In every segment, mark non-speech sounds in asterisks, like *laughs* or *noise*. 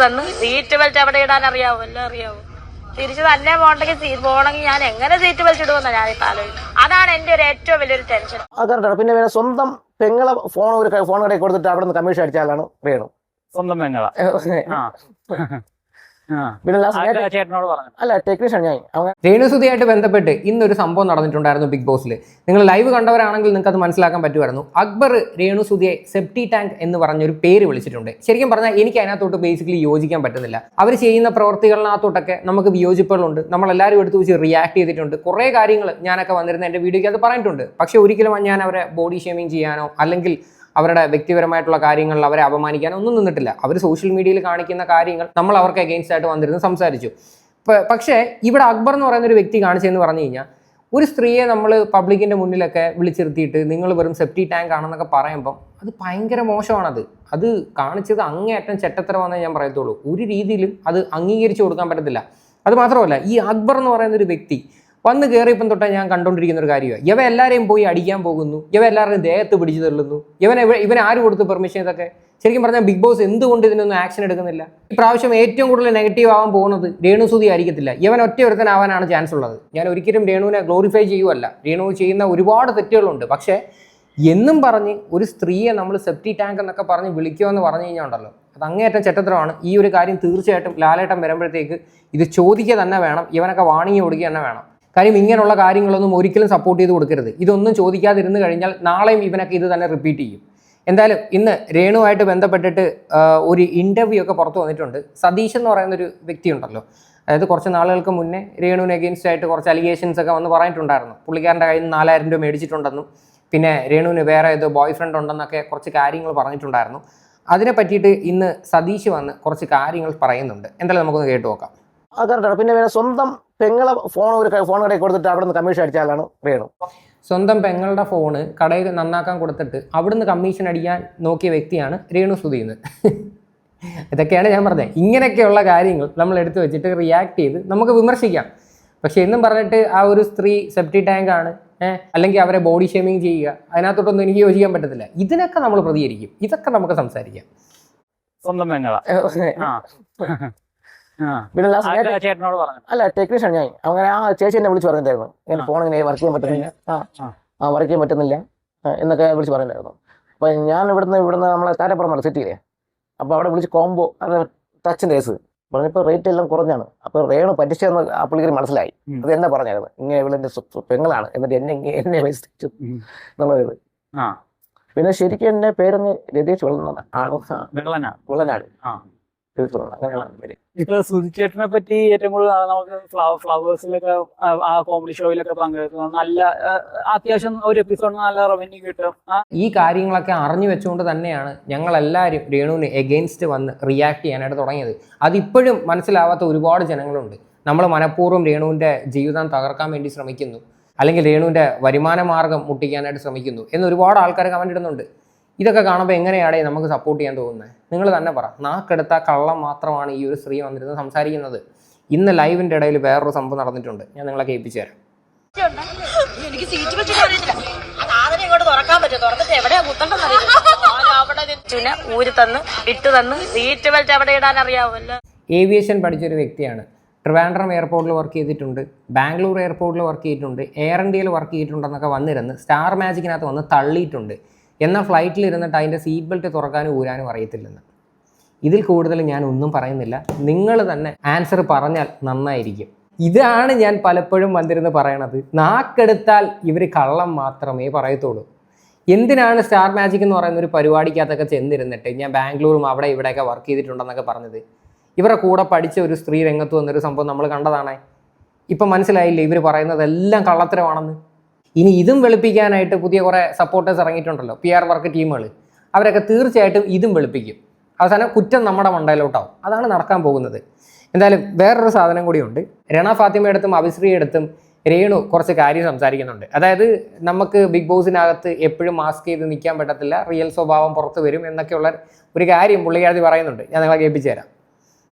തന്ന് seat belt അവിടെ ഇടാൻ അറിയാവോ? എല്ലാം അറിയാവോ? തിരിച്ച് തന്നെ പോകണ്ടെങ്കിൽ പോകണമെങ്കിൽ ഞാൻ എങ്ങനെ സീറ്റ് ബെൽറ്റ് ഇടുമെന്നാണ് ഞാൻ ആലോചിക്കും അതാണ് എന്റെ ഒരു ഏറ്റവും വലിയൊരു ടെൻഷൻ അതാണ് പിന്നെ പിന്നെ സ്വന്തം പെങ്ങളെ ഫോൺ ഒരു ഫോൺ കടയിൽ കൊടുത്തിട്ട് അവിടെ നിന്ന് കമ്മീഷൻ അടിച്ചാലാണ് വേണം സ്വന്തം പെങ്ങള? *laughs* പിന്നെ ചേട്ടനോട് പറഞ്ഞു അല്ല ടെക്നീഷ്യൻ ഞാൻ. അവൻ രേണുസുതിയായിട്ട് ബന്ധപ്പെട്ട് ഇന്നൊരു സംഭവം നടന്നിട്ടുണ്ടായിരുന്നു ബിഗ് ബോസിൽ നിങ്ങൾ ലൈവ് കണ്ടവരാണെങ്കിൽ നിങ്ങൾക്ക് അത് മനസ്സിലാക്കാൻ പറ്റുമായിരുന്നു. അക്ബർ രേണുസുതിയെ സെപ്റ്റി ടാങ്ക് എന്ന് പറഞ്ഞൊരു പേര് വിളിച്ചിട്ടുണ്ട്. ശരിക്കും പറഞ്ഞാൽ എനിക്ക് അതിനകത്തോട്ട് ബേസിക്കലി യോജിക്കാൻ പറ്റുന്നില്ല. അവർ ചെയ്യുന്ന പ്രവർത്തികളിനകത്തോട്ടൊക്കെ നമുക്ക് വിയോജിപ്പുകളുണ്ട്. നമ്മളെല്ലാവരും എടുത്ത് വെച്ച് റിയാക്ട് ചെയ്തിട്ടുണ്ട്. കുറേ കാര്യങ്ങൾ ഞാനൊക്കെ വന്നിരുന്ന എന്റെ വീഡിയോയ്ക്ക് അത് പറഞ്ഞിട്ടുണ്ട്. പക്ഷേ ഒരിക്കലും ഞാൻ അവരെ ബോഡി ഷേമിങ് ചെയ്യാനോ അല്ലെങ്കിൽ അവരുടെ വ്യക്തിപരമായിട്ടുള്ള കാര്യങ്ങളിൽ അവരെ അപമാനിക്കാൻ ഒന്നും നിന്നിട്ടില്ല. അവർ സോഷ്യൽ മീഡിയയിൽ കാണിക്കുന്ന കാര്യങ്ങൾ നമ്മൾ അവർക്ക് അഗെയിൻസ്റ്റ് ആയിട്ട് വന്നിരുന്ന് സംസാരിച്ചു. പക്ഷേ ഇവിടെ അക്ബർ എന്ന് പറയുന്ന ഒരു വ്യക്തി കാണിച്ചതെന്ന് പറഞ്ഞു കഴിഞ്ഞാൽ ഒരു സ്ത്രീയെ നമ്മൾ പബ്ലിക്കിന്റെ മുന്നിലൊക്കെ വിളിച്ചിരുത്തിയിട്ട് നിങ്ങൾ വെറും സെപ്റ്റി ടാങ്ക് ആണെന്നൊക്കെ പറയുമ്പം അത് ഭയങ്കര മോശമാണത്. അത് കാണിച്ചത് അങ്ങേയറ്റം ചെറ്റത്തരമാണെന്നേ ഞാൻ പറയത്തുള്ളൂ. ഒരു രീതിയിലും അത് അംഗീകരിച്ചു കൊടുക്കാൻ പറ്റത്തില്ല. അത് മാത്രമല്ല ഈ അക്ബർ എന്ന് പറയുന്ന ഒരു വ്യക്തി വന്ന് കയറിയപ്പം തൊട്ടേ ഞാൻ കണ്ടുകൊണ്ടിരിക്കുന്ന ഒരു കാര്യമാണ് ഇവ എല്ലാവരെയും പോയി അടിക്കാൻ പോകുന്നു. ഇവ എല്ലാവരുടെയും ദേഹത്ത് പിടിച്ചു തള്ളുന്നു. ഇവൻ ഇവൻ ആര് കൊടുത്തു പെർമിഷൻ ഇതൊക്കെ? ശരിക്കും പറഞ്ഞാൽ ബിഗ് ബോസ് എന്തുകൊണ്ട് ഇതിനൊന്നും ആക്ഷൻ എടുക്കുന്നില്ല? ഈ പ്രാവശ്യം ഏറ്റവും കൂടുതൽ നെഗറ്റീവ് ആവാൻ പോകുന്നത് രേണുസുതി ആയിരിക്കത്തില്ല. ഇവൻ ഒറ്റ ഒരുത്തനാവാനാണ് ചാൻസ് ഉള്ളത്. ഞാൻ ഒരിക്കലും രേണുവിനെ ഗ്ലോറിഫൈ ചെയ്യുമല്ല രേണു ചെയ്യുന്ന ഒരുപാട് തെറ്റുകളുണ്ട്. പക്ഷേ എന്നും പറഞ്ഞ് ഒരു സ്ത്രീയെ നമ്മൾ സെപ്റ്റി ടാങ്ക് എന്നൊക്കെ പറഞ്ഞ് വിളിക്കുമെന്ന് പറഞ്ഞു കഴിഞ്ഞാൽ ഉണ്ടല്ലോ. അത് അങ്ങേയറ്റം ചെറ്റത്തരമാണ്. ഈ ഒരു കാര്യം തീർച്ചയായിട്ടും ലാലേട്ടം വരുമ്പോഴത്തേക്ക് ഇത് ചോദിക്കുക തന്നെ വേണം. ഇവനൊക്കെ വാണിങ്ങി കൊടുക്കുക തന്നെ വേണം. കാര്യം ഇങ്ങനെയുള്ള കാര്യങ്ങളൊന്നും ഒരിക്കലും സപ്പോർട്ട് ചെയ്ത് കൊടുക്കരുത്. ഇതൊന്നും ചോദിക്കാതിരുന്ന് കഴിഞ്ഞാൽ നാളെയും ഇവനൊക്കെ ഇത് തന്നെ റിപ്പീറ്റ് ചെയ്യും. എന്തായാലും ഇന്ന് രേണുവായിട്ട് ബന്ധപ്പെട്ടിട്ട് ഒരു ഇന്റർവ്യൂ ഒക്കെ പുറത്തു വന്നിട്ടുണ്ട്. സതീഷ് എന്ന് പറയുന്ന ഒരു വ്യക്തി ഉണ്ടല്ലോ. അതായത് കുറച്ച് നാളുകൾക്ക് മുന്നേ രേണുവിന് അഗെയിൻസ്റ്റ് ആയിട്ട് കുറച്ച് അലിഗേഷൻസ് ഒക്കെ വന്ന് പറഞ്ഞിട്ടുണ്ടായിരുന്നു. പുള്ളിക്കാരന്റെ കയ്യിൽ നിന്ന് നാലായിരം രൂപ മേടിച്ചിട്ടുണ്ടെന്നും പിന്നെ രേണുവിന് വേറെ ഏതോ ബോയ് ഫ്രണ്ട് ഉണ്ടെന്നൊക്കെ കുറച്ച് കാര്യങ്ങൾ പറഞ്ഞിട്ടുണ്ടായിരുന്നു. അതിനെ പറ്റിയിട്ട് ഇന്ന് സതീഷ് വന്ന് കുറച്ച് കാര്യങ്ങൾ പറയുന്നുണ്ട്. എന്തായാലും നമുക്കൊന്ന് കേട്ടു നോക്കാം. അത് കറക്റ്റാണ് പിന്നെ വേണം സ്വന്തം പെങ്ങളെ ഫോൺ ഒരു ഫോൺ കടയിൽ കൊടുത്തിട്ട് അവിടെ നിന്ന് കമ്മീഷൻ അടിച്ചാലാണ് വേണു സ്വന്തം പെങ്ങളുടെ ഫോണ് കടയിൽ നന്നാക്കാൻ കൊടുത്തിട്ട് അവിടുന്ന് കമ്മീഷൻ അടിക്കാൻ നോക്കിയ വ്യക്തിയാണ് രേണു സുധീന്ന്. ഇതൊക്കെയാണ് ഞാൻ പറഞ്ഞത്. ഇങ്ങനെയൊക്കെയുള്ള കാര്യങ്ങൾ നമ്മൾ എടുത്തു വെച്ചിട്ട് റിയാക്ട് ചെയ്ത് നമുക്ക് വിമർശിക്കാം. പക്ഷെ എന്നും പറഞ്ഞിട്ട് ആ ഒരു സ്ത്രീ സെപ്റ്റി ടാങ്ക് ആണ് ഏഹ് അല്ലെങ്കിൽ അവരെ ബോഡി ഷേമിങ് ചെയ്യുക അതിനകത്തോട്ടൊന്നും എനിക്ക് യോജിക്കാൻ പറ്റത്തില്ല. ഇതിനൊക്കെ നമ്മൾ പ്രതികരിക്കും. ഇതൊക്കെ നമുക്ക് സംസാരിക്കാം. സ്വന്തം പെങ്ങള. പിന്നെ ലാസ്റ്റ് ചേട്ടനോട് പറഞ്ഞു അല്ല ടെക്നീഷ്യൻ ഞാൻ. അങ്ങനെ ആ ചേച്ചി എന്നെ വിളിച്ച് പറഞ്ഞിട്ടായിരുന്നു ഇങ്ങനെ. ഫോൺ ഇങ്ങനെ വർക്ക് ചെയ്യാൻ പറ്റുന്നില്ല. ആ. വർക്ക് ചെയ്യാൻ പറ്റുന്നില്ല. എന്നൊക്കെ വിളിച്ച് പറഞ്ഞിട്ടുണ്ടായിരുന്നു. അപ്പൊ ഞാൻ ഇവിടുന്ന് ഇവിടുന്ന് നമ്മളെ താരപ്പുറം സിറ്റിയിലെ അപ്പൊ അവിടെ വിളിച്ച് കോംബോ ടച്ച് ഡേസ് കേസ് പറഞ്ഞപ്പോൾ റേറ്റ് എല്ലാം കുറഞ്ഞാണ്. അപ്പൊ റേണു പറ്റിച്ചെന്ന് ആ പുള്ളിക്ക് മനസ്സിലായി. അത് എന്നെ പറഞ്ഞായിരുന്നു ഇങ്ങനെ ഇവളെന്റെ പെങ്ങളാണ്. എന്നിട്ട് എന്നെ ഇങ്ങനെ എന്നെ ഉം. എന്നുള്ളത്. പിന്നെ ശരിക്കും എന്റെ പേരൊന്ന് രതീഷ് വെള്ളനാട്. വെള്ളനാട്. അങ്ങനെയുള്ള പേര്. ഇപ്പൊ സുധിച്ചേട്ടനെ പറ്റി ഏറ്റവും കൂടുതൽ നമുക്ക് ഫ്ലവേഴ്സിലൊക്കെ ആ, കോമഡി ഷോയിലൊക്കെ പങ്കെടുക്കുന്നു നല്ല അത്യാവശ്യം ഒരു എപ്പിസോഡ് നല്ല റവന്യൂ കിട്ടും. ഈ കാര്യങ്ങളൊക്കെ അറിഞ്ഞു വെച്ചുകൊണ്ട് തന്നെയാണ് ഞങ്ങൾ എല്ലാവരും രേണുവിന് എഗെയിൻസ്റ്റ് വന്ന് റിയാക്ട് ചെയ്യാനായിട്ട് തുടങ്ങിയത്. അതിപ്പോഴും മനസ്സിലാവാത്ത ഒരുപാട് ജനങ്ങളുണ്ട്. നമ്മൾ മനഃപൂർവം രേണുവിന്റെ ജീവിതം തകർക്കാൻ വേണ്ടി ശ്രമിക്കുന്നു. അല്ലെങ്കിൽ രേണുവിന്റെ വരുമാന മാർഗം മുട്ടിക്കാനായിട്ട് ശ്രമിക്കുന്നു. എന്ന് ഒരുപാട് ആൾക്കാർ കമന്റ് ഇടുന്നുണ്ട്. ഇതൊക്കെ കാണുമ്പോൾ എങ്ങനെയാടേ നമുക്ക് സപ്പോർട്ട് ചെയ്യാൻ തോന്നുന്നത് നിങ്ങൾ തന്നെ പറ. നാക്കെടുത്ത കള്ളം മാത്രമാണ് ഈ ഒരു സ്ത്രീ വന്നിരുന്നത് സംസാരിക്കുന്നത്. ഇന്ന് ലൈവിന്റെ ഇടയിൽ വേറൊരു സംഭവം നടന്നിട്ടുണ്ട്. ഞാൻ നിങ്ങളെ കേൾപ്പിച്ചു തരാം. എനിക്ക് സീറ്റ് ഇങ്ങോട്ട് തുറക്കാൻ പറ്റും തുറന്നിട്ട് എവിടെയാ കുത്തണ്ടെന്ന് അവിടെ ചുന ഊരി തന്ന് ഇട്ട് തന്ന് സീറ്റ് ബെൽറ്റ് എവിടെ ഇടാൻ ഏവിയേഷൻ പഠിച്ചൊരു വ്യക്തിയാണ്. ട്രിവാൻഡ്രം എയർപോർട്ടിൽ വർക്ക് ചെയ്തിട്ടുണ്ട്. ബാംഗ്ലൂർ എയർപോർട്ടിൽ വർക്ക് ചെയ്തിട്ടുണ്ട്. എയർ ഇന്ത്യയിൽ വർക്ക് ചെയ്തിട്ടുണ്ടെന്നൊക്കെ വന്നിരുന്ന്. സ്റ്റാർ മാജിക്കിനകത്ത് വന്ന് തള്ളിയിട്ടുണ്ട്. എന്നാൽ ഫ്ലൈറ്റിൽ ഇരുന്നിട്ട് അതിന്റെ സീറ്റ് ബെൽറ്റ് തുറക്കാനും ഊരാനും അറിയത്തില്ലെന്ന്. ഇതിൽ കൂടുതൽ ഞാൻ ഒന്നും പറയുന്നില്ല. നിങ്ങൾ തന്നെ ആൻസർ പറഞ്ഞാൽ നന്നായിരിക്കും. ഇതാണ് ഞാൻ പലപ്പോഴും വന്നിരുന്ന് പറയണത്. നാക്കെടുത്താൽ ഇവർ കള്ളം മാത്രമേ പറയത്തുള്ളൂ. എന്തിനാണ് സ്റ്റാർ മാജിക് എന്ന് പറയുന്ന ഒരു പരിപാടിക്കകത്തൊക്കെ ചെന്നിരുന്നിട്ട് ഞാൻ ബാംഗ്ലൂരും അവിടെ ഇവിടെയൊക്കെ വർക്ക് ചെയ്തിട്ടുണ്ടെന്നൊക്കെ പറഞ്ഞത്? ഇവരുടെ കൂടെ പഠിച്ച ഒരു സ്ത്രീ രംഗത്ത് വന്നൊരു സംഭവം നമ്മൾ കണ്ടതാണേ. ഇപ്പം മനസ്സിലായില്ലേ ഇവർ പറയുന്നതെല്ലാം കള്ളത്തരമാണെന്ന്? ഇനി ഇതും വെളുപ്പിക്കാനായിട്ട് പുതിയ കുറേ സപ്പോർട്ടേഴ്സ് ഇറങ്ങിയിട്ടുണ്ടല്ലോ പി ആർ വർക്ക് ടീമുകൾ അവരൊക്കെ തീർച്ചയായിട്ടും ഇതും വെളുപ്പിക്കും. അവസാനം കുറ്റം നമ്മുടെ മണ്ടയിലോട്ടാവും. അതാണ് നടക്കാൻ പോകുന്നത്. എന്തായാലും വേറൊരു സാധനം കൂടിയുണ്ട് രണ ഫാത്തിമയെടുത്തും അഭിശ്രീയെടുത്തും രേണു കുറച്ച് കാര്യം സംസാരിക്കുന്നുണ്ട്. അതായത് നമുക്ക് ബിഗ് ബോസിനകത്ത് എപ്പോഴും മാസ്ക് ചെയ്ത് നിൽക്കാൻ പറ്റത്തില്ല. റിയൽ സ്വഭാവം പുറത്ത് വരും എന്നൊക്കെയുള്ള ഒരു കാര്യം പുള്ളിക്കാരി പറയുന്നുണ്ട്. ഞാൻ നിങ്ങളെ കേൾപ്പിച്ചു തരാം.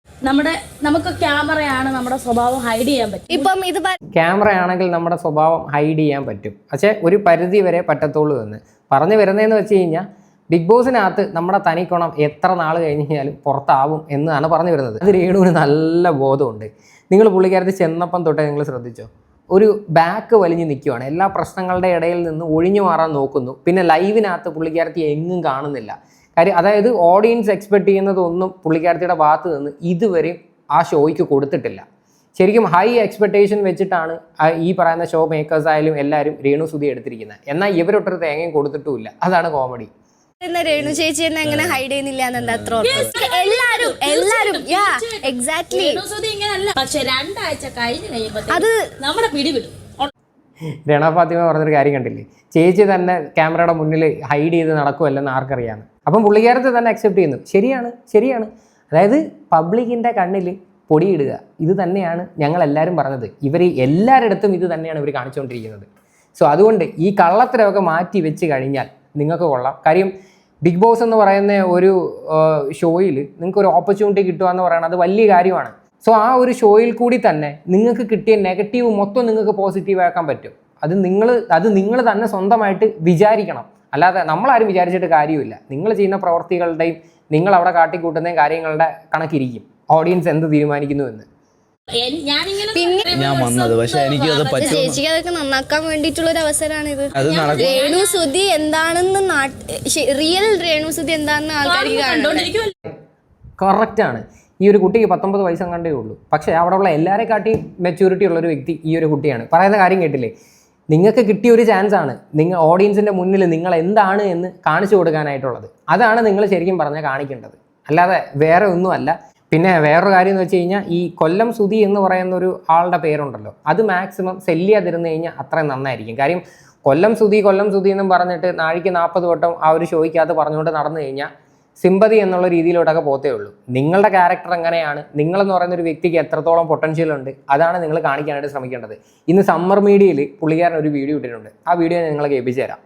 നമ്മുടെ നമുക്ക് ക്യാമറയാണ് നമ്മുടെ സ്വഭാവം ഹൈഡ് ചെയ്യാൻ പറ്റും. ഇപ്പം ഇത് ക്യാമറയാണെങ്കിൽ ക്യാമറ ആണെങ്കിൽ നമ്മുടെ സ്വഭാവം ഹൈഡ് ചെയ്യാൻ പറ്റും. പക്ഷേ ഒരു പരിധി വരെ പറ്റത്തുള്ളൂ എന്ന്. പറഞ്ഞു വരുന്നതെന്ന് വെച്ച് കഴിഞ്ഞാൽ ബിഗ് ബോസിനകത്ത് നമ്മുടെ തനിക്കുണം എത്ര നാൾ കഴിഞ്ഞ് കഴിഞ്ഞാലും പുറത്താവും എന്നാണ് പറഞ്ഞു വരുന്നത്. അത് രേണുവിന് നല്ല ബോധമുണ്ട്. നിങ്ങൾ പുള്ളിക്കാരത്ത് ചെന്നപ്പം തൊട്ടേ നിങ്ങൾ ശ്രദ്ധിച്ചോ? ഒരു ബാക്ക് വലിഞ്ഞ് നിൽക്കുവാണ് എല്ലാ പ്രശ്നങ്ങളുടെ ഇടയിൽ നിന്ന് ഒഴിഞ്ഞു മാറാൻ നോക്കുന്നു. പിന്നെ ലൈവിനകത്ത് പുള്ളിക്കാരത്തി എങ്ങും കാണുന്നില്ല. കാര്യം അതായത് ഓഡിയൻസ് എക്സ്പെക്ട് ചെയ്യുന്നതൊന്നും പുള്ളിക്കാരത്തിയുടെ ഭാഗത്ത് നിന്ന് ഇതുവരെ ആ ഷോയ്ക്ക് കൊടുത്തിട്ടില്ല. ശരിക്കും ഹൈ എക്സ്പെക്ടേഷൻ വെച്ചിട്ടാണ് ഈ പറയുന്ന ഷോ മേക്കേഴ്സ് ആയാലും എല്ലാവരും രേണു സുധി എടുത്തിരിക്കുന്നത്. എന്നാൽ ഇവരൊട്ടൊരു തേങ്ങയും കൊടുത്തിട്ടുമില്ല. അതാണ് കോമഡി രേണു ചേച്ചി എന്നെ എങ്ങനെ ഹൈഡ് ചെയ്യുന്നില്ല? എല്ലാരും എല്ലാരും യാ എക്സാക്ട്ലി പക്ഷെ രണ്ടാഴ്ച കഴിഞ്ഞ് കഴിയുമ്പോ അത് നമ്മുടെ പിടിവിടും. രണ ഫാത്തിമ പറഞ്ഞൊരു കാര്യം കണ്ടില്ലേ? ചേച്ചി തന്നെ ക്യാമറയുടെ മുന്നിൽ ഹൈഡ് ചെയ്ത് നടക്കുമല്ലെന്ന് ആർക്കറിയാന്ന് അപ്പം പുള്ളിക്കാരത്തെ തന്നെ അക്സെപ്റ്റ് ചെയ്യുന്നു. ശരിയാണ് ശരിയാണ്. അതായത് പബ്ലിക്കിന്റെ കണ്ണിൽ പൊടിയിടുക ഇത് തന്നെയാണ് ഞങ്ങൾ എല്ലാവരും പറഞ്ഞത്. ഇവർ എല്ലാവരിടത്തും ഇത് തന്നെയാണ് ഇവർ കാണിച്ചുകൊണ്ടിരിക്കുന്നത്. സോ അതുകൊണ്ട് ഈ കള്ളത്തരമൊക്കെ മാറ്റി വെച്ച് കഴിഞ്ഞാൽ നിങ്ങൾക്ക് കൊള്ളാം. കാര്യം ബിഗ് ബോസ് എന്ന് പറയുന്ന ഒരു ഷോയിൽ നിങ്ങൾക്ക് ഒരു ഓപ്പർച്യൂണിറ്റി കിട്ടുക എന്ന് പറയുന്നത് വലിയ കാര്യമാണ്. സോ ആ ഒരു ഷോയിൽ കൂടി തന്നെ നിങ്ങൾക്ക് കിട്ടിയ നെഗറ്റീവ് മൊത്തം നിങ്ങൾക്ക് പോസിറ്റീവ് ആക്കാൻ പറ്റും. അത് നിങ്ങൾ അത് നിങ്ങൾ തന്നെ സ്വന്തമായിട്ട് വിചാരിക്കണം. അല്ലാതെ നമ്മളാരും വിചാരിച്ചിട്ട് കാര്യമില്ല. നിങ്ങൾ ചെയ്യുന്ന പ്രവർത്തികളുടെയും നിങ്ങൾ അവിടെ കാട്ടിക്കൂട്ടുന്ന കാര്യങ്ങളുടെ കണക്കിരിക്കും. ഓഡിയൻസ് എന്ത് തീരുമാനിക്കുന്നു എന്ന്. ഞാൻ വന്നത്. പക്ഷെ എനിക്ക് അത് ചേച്ചിക്ക് അതൊക്കെ നന്നാക്കാൻ വേണ്ടിയിട്ടുള്ള ഒരു അവസരമാണ് ഇത് രേണു സുധി എന്താണെന്ന് റിയൽ രേണു സുധി എന്താണെന്ന് ആൾക്കാർക്ക് കണ്ടോണ്ടിരിക്കുമല്ലോ കറക്റ്റാണ് ഈ ഒരു കുട്ടിക്ക് പത്തൊമ്പത് വയസ്സും കണ്ടേ ഉള്ളൂ. പക്ഷേ അവിടെയുള്ള കാട്ടിയും മെച്യൂരിറ്റി ഉള്ളൊരു വ്യക്തി ഈ ഒരു കുട്ടിയാണ്. പറയുന്ന കാര്യം കേട്ടില്ലേ? നിങ്ങൾക്ക് കിട്ടിയ ഒരു ചാൻസ് ആണ് നിങ്ങൾ ഓഡിയൻസിന്റെ മുന്നിൽ നിങ്ങൾ എന്താണ് എന്ന് കാണിച്ചു കൊടുക്കാനായിട്ടുള്ളത്. അതാണ് നിങ്ങൾ ശരിക്കും പറഞ്ഞാൽ കാണിക്കേണ്ടത്. അല്ലാതെ വേറെ ഒന്നുമല്ല. പിന്നെ വേറൊരു കാര്യം എന്ന് വെച്ച് കഴിഞ്ഞാൽ ഈ കൊല്ലം സുധി എന്ന് പറയുന്ന ഒരു ആളുടെ പേരുണ്ടല്ലോ. അത് മാക്സിമം സെല്ല് ചെയ്യാതിരുന്നു കഴിഞ്ഞാൽ അത്രയും നന്നായിരിക്കും. കാര്യം കൊല്ലം സുധി കൊല്ലം സുധി എന്നും പറഞ്ഞിട്ട് നാഴിക്ക് നാൽപ്പത് വട്ടം ആ ഒരു ഷോയ്ക്കകത്ത് പറഞ്ഞുകൊണ്ട് നടന്നു കഴിഞ്ഞാൽ സിമ്പതി എന്നുള്ള രീതിയിലോട്ടൊക്കെ പോത്തേ ഉള്ളൂ. നിങ്ങളുടെ ക്യാരക്ടർ എങ്ങനെയാണ്? നിങ്ങളെന്ന് പറയുന്ന ഒരു വ്യക്തിക്ക് എത്രത്തോളം പൊട്ടൻഷ്യൽ ഉണ്ട്? അതാണ് നിങ്ങൾ കാണിക്കാനായിട്ട് ശ്രമിക്കേണ്ടത്. ഇന്ന് സമ്മർ മീഡിയയിൽ പുള്ളിക്കാരൻ ഒരു വീഡിയോ ഇട്ടിട്ടുണ്ട്. ആ വീഡിയോ ഞാൻ നിങ്ങളെ കേൾപ്പിച്ചു തരാം.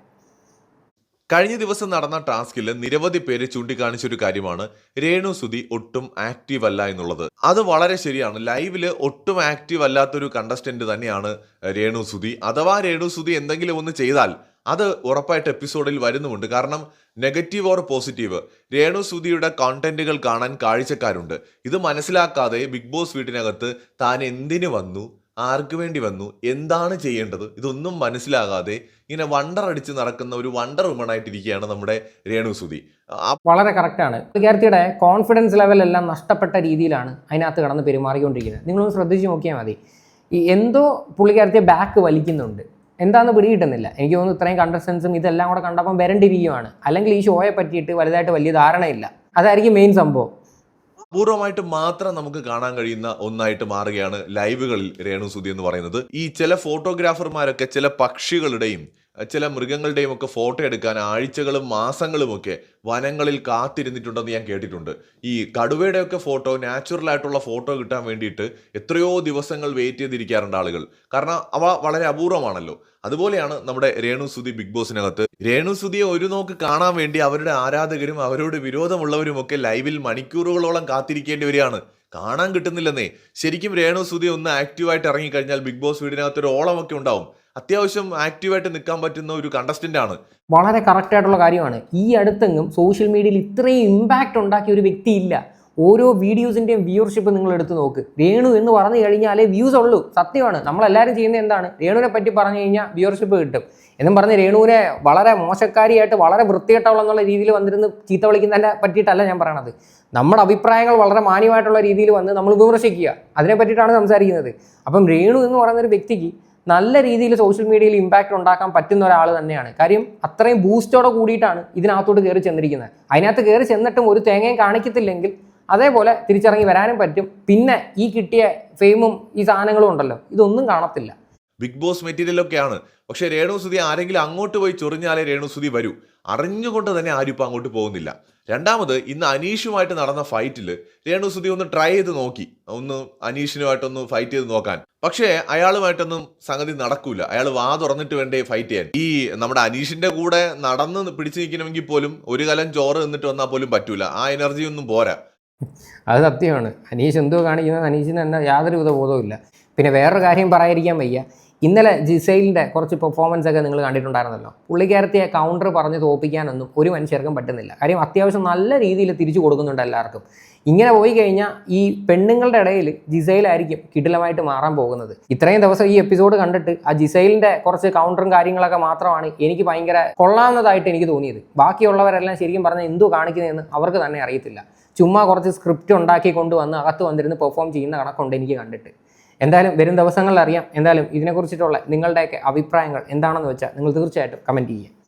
കഴിഞ്ഞ ദിവസം നടന്ന ടാസ്കിൽ നിരവധി പേര് ചൂണ്ടിക്കാണിച്ച ഒരു കാര്യമാണ്. രേണു സുധി ഒട്ടും ആക്റ്റീവ് അല്ല എന്നുള്ളത്. അത് വളരെ ശരിയാണ്. ലൈവിൽ ഒട്ടും ആക്റ്റീവ് അല്ലാത്തൊരു കണ്ടസ്റ്റന്റ് തന്നെയാണ് രേണു സുധി. അഥവാ രേണു സുധി എന്തെങ്കിലും ഒന്ന് ചെയ്താൽ അത് ഉറപ്പായിട്ട് എപ്പിസോഡിൽ വരുന്നുമുണ്ട്. കാരണം നെഗറ്റീവ് ഓർ പോസിറ്റീവ് രേണു സുധിയുടെ കോണ്ടന്റുകൾ കാണാൻ കാഴ്ചക്കാരുണ്ട്. ഇത് മനസ്സിലാക്കാതെ ബിഗ് ബോസ് വീട്ടിനകത്ത് താൻ എന്തിനു വന്നു? ആർക്ക് വേണ്ടി വന്നു? എന്താണ് ചെയ്യേണ്ടത്? ഇതൊന്നും മനസ്സിലാകാതെ ഇങ്ങനെ വണ്ടർ അടിച്ച് നടക്കുന്ന ഒരു വണ്ടർ വുമൺ ആയിട്ടിരിക്കുകയാണ് നമ്മുടെ രേണു സുധി വളരെ കറക്റ്റാണ് വിദ്യാർത്ഥിയുടെ കോൺഫിഡൻസ് ലെവൽ എല്ലാം നഷ്ടപ്പെട്ട രീതിയിലാണ് അതിനകത്ത് കടന്ന് പെരുമാറിക്കൊണ്ടിരിക്കുന്നത്. നിങ്ങളൊന്ന് ശ്രദ്ധിച്ച് നോക്കിയാൽ മതി. ഈ എന്തോ പുള്ളിക്കാരത്തെ ബാക്ക് വലിക്കുന്നുണ്ട്. എന്താണെന്ന് പിടികിട്ടുന്നില്ല. എനിക്ക് തോന്നുന്നു ഇത്രയും കണ്ടസ്റ്റൻസും ഇതെല്ലാം കൂടെ കണ്ടപ്പം വരണ്ടിരിക്കുകയാണ് അല്ലെങ്കിൽ ഈ ഷോയെ പറ്റിയിട്ട് വലുതായിട്ട് വലിയ ധാരണയില്ല. അതായിരിക്കും മെയിൻ സംഭവം. അപൂർവമായിട്ട് മാത്രം നമുക്ക് കാണാൻ കഴിയുന്ന ഒന്നായിട്ട് മാറുകയാണ് ലൈവുകളിൽ രേണു സുധി എന്ന് പറയുന്നത്. ഈ ചില ഫോട്ടോഗ്രാഫർമാരൊക്കെ ചില പക്ഷികളുടെയും ചില മൃഗങ്ങളുടെയും ഒക്കെ ഫോട്ടോ എടുക്കാൻ ആഴ്ചകളും മാസങ്ങളുമൊക്കെ വനങ്ങളിൽ കാത്തിരുന്നിട്ടുണ്ടെന്ന് ഞാൻ കേട്ടിട്ടുണ്ട്. ഈ കടുവയുടെ ഒക്കെ ഫോട്ടോ നാച്ചുറൽ ആയിട്ടുള്ള ഫോട്ടോ കിട്ടാൻ വേണ്ടിയിട്ട് എത്രയോ ദിവസങ്ങൾ വെയിറ്റ് ചെയ്തിരിക്കാറുണ്ട് ആളുകൾ. കാരണം അവ വളരെ അപൂർവമാണല്ലോ. അതുപോലെയാണ് നമ്മുടെ രേണു സുധി ബിഗ് ബോസിനകത്ത് രേണു സുധിയെ ഒരു നോക്ക് കാണാൻ വേണ്ടി അവരുടെ ആരാധകരും അവരോട് വിരോധമുള്ളവരും ഒക്കെ ലൈവിൽ മണിക്കൂറുകളോളം കാത്തിരിക്കേണ്ടി വരികയാണ്. കാണാൻ കിട്ടുന്നില്ലെന്നേ. ശരിക്കും രേണു സുധി ഒന്ന് ആക്റ്റീവായിട്ട് ഇറങ്ങിക്കഴിഞ്ഞാൽ ബിഗ് ബോസ് വീടിനകത്ത് ഒരു ഓളമൊക്കെ ഉണ്ടാവും. അത്യാവശ്യം ആക്റ്റീവായിട്ട് നിൽക്കാൻ പറ്റുന്ന ഒരു കണ്ടസ്റ്റന്റ് ആണ്. വളരെ കറക്റ്റ് ആയിട്ടുള്ള കാര്യമാണ്. ഈ അടുത്തെങ്ങും സോഷ്യൽ മീഡിയയിൽ ഇത്രയും ഇമ്പാക്റ്റ് ഉണ്ടാക്കിയ ഒരു വ്യക്തിയില്ല ഓരോ വീഡിയോസിന്റെയും വ്യൂവർഷിപ്പ് നിങ്ങൾ എടുത്ത് നോക്ക്. രേണു എന്ന് പറഞ്ഞു കഴിഞ്ഞാലേ വ്യൂസ് ഉള്ളൂ. സത്യമാണ്. നമ്മളെല്ലാവരും ചെയ്യുന്നത് എന്താണ്? രേണുവിനെ പറ്റി പറഞ്ഞു കഴിഞ്ഞാൽ വ്യൂവർഷിപ്പ് കിട്ടും. എന്നും പറഞ്ഞ് രേണുവിനെ വളരെ മോശക്കാരിയായിട്ട് വളരെ വൃത്തികെട്ടവളെന്നുള്ള രീതിയിൽ വന്നിരുന്ന് ചീത്ത വിളിക്കുന്നതിനെ പറ്റിയിട്ടല്ല ഞാൻ പറയണത്. നമ്മുടെ അഭിപ്രായങ്ങൾ വളരെ മാന്യമായിട്ടുള്ള രീതിയിൽ വന്ന് നമ്മൾ വിമർശിക്കുക. അതിനെ പറ്റിയിട്ടാണ് സംസാരിക്കുന്നത്. അപ്പം രേണു എന്ന് പറയുന്ന ഒരു വ്യക്തിക്ക് നല്ല രീതിയിൽ സോഷ്യൽ മീഡിയയിൽ ഇമ്പാക്റ്റ് ഉണ്ടാക്കാൻ പറ്റുന്ന ഒരാൾ തന്നെയാണ്. കാര്യം അത്രയും ബൂസ്റ്റോടെ കൂടിയിട്ടാണ് ഇതിനകത്തോട്ട് കയറി ചെന്നിരിക്കുന്നത്. അതിനകത്ത് കയറി ചെന്നിട്ടും ഒരു തേങ്ങയും കാണിക്കത്തില്ലെങ്കിൽ അതേപോലെ തിരിച്ചിറങ്ങി വരാനും പറ്റും. പിന്നെ ഈ കിട്ടിയ ഫെയിമും ഈ സാധനങ്ങളും ഉണ്ടല്ലോ ഇതൊന്നും കാണത്തില്ല. ബിഗ് ബോസ് മെറ്റീരിയലൊക്കെയാണ് പക്ഷേ രേണു സുധി ആരെങ്കിലും അങ്ങോട്ട് പോയി ചൊറിഞ്ഞാലേ രേണു സുധി വരൂ. അറിഞ്ഞുകൊണ്ട് തന്നെ ആരും ഇപ്പം അങ്ങോട്ട് പോകുന്നില്ല. രണ്ടാമത് ഇന്ന് അനീഷുമായിട്ട് നടന്ന ഫൈറ്റിൽ രേണു സുധി ഒന്ന് ട്രൈ ചെയ്ത് നോക്കി. ഒന്ന് അനീഷിനുമായിട്ടൊന്ന് ഫൈറ്റ് ചെയ്ത് നോക്കാൻ. പക്ഷേ അയാളുമായിട്ടൊന്നും സംഗതി നടക്കൂല. അയാൾ വാ തുറന്നിട്ട് വേണ്ടേ ഫൈറ്റ് ചെയ്യാൻ. ഈ നമ്മുടെ അനീഷിന്റെ കൂടെ നടന്ന് പിടിച്ചു നിൽക്കണമെങ്കിൽ പോലും ഒരു കലം ചോറ് നിന്നിട്ട് വന്നാൽ പോലും പറ്റൂല. ആ എനർജി ഒന്നും പോരാ. അത് സത്യമാണ്. അനീഷ് എന്തോ കാണിക്കുന്നത്? അനീഷിന് തന്നെ യാതൊരു വിധ ബോധവും ഇല്ല പിന്നെ വേറൊരു കാര്യം പറയാതിരിക്കാൻ വയ്യ. ഇന്നലെ ജിസൈലിന്റെ കുറച്ച് പെർഫോമൻസ് ഒക്കെ നിങ്ങൾ കണ്ടിട്ടുണ്ടായിരുന്നല്ലോ. പുള്ളിക്കാരത്തിയെ കൗണ്ടർ പറഞ്ഞ് തോപ്പിക്കാനൊന്നും ഒരു മനുഷ്യർക്കും പറ്റുന്നില്ല. കാര്യം അത്യാവശ്യം നല്ല രീതിയിൽ തിരിച്ചു കൊടുക്കുന്നുണ്ട് എല്ലാവർക്കും. ഇങ്ങനെ പോയി കഴിഞ്ഞാൽ ഈ പെണ്ണുങ്ങളുടെ ഇടയിൽ ജിസൈലായിരിക്കും കിടിലമായിട്ട് മാറാൻ പോകുന്നത്. ഇത്രയും ദിവസം ഈ എപ്പിസോഡ് കണ്ടിട്ട് ആ ജിസൈലിന്റെ കുറച്ച് കൗണ്ടറും കാര്യങ്ങളൊക്കെ മാത്രമാണ് എനിക്ക് ഭയങ്കര കൊള്ളാവുന്നതായിട്ട് എനിക്ക് തോന്നിയത്. ബാക്കിയുള്ളവരെല്ലാം ശരിക്കും പറഞ്ഞാൽ എന്തോ കാണിക്കുന്നതെന്ന് അവർക്ക് തന്നെ അറിയത്തില്ല. ചുമ്മാ കുറച്ച് സ്ക്രിപ്റ്റ് ഉണ്ടാക്കി കൊണ്ടുവന്ന് അകത്ത് വന്നിരുന്ന് പെർഫോം ചെയ്യുന്ന കണക്കുണ്ട് എനിക്ക് കണ്ടിട്ട്. എന്തായാലും വരും ദിവസങ്ങളിൽ അറിയാം. എന്തായാലും ഇതിനെക്കുറിച്ചിട്ടുള്ള നിങ്ങളുടെയൊക്കെ അഭിപ്രായങ്ങൾ എന്താണെന്ന് വെച്ചാൽ നിങ്ങൾ തീർച്ചയായിട്ടും കമന്റ് ചെയ്യുക.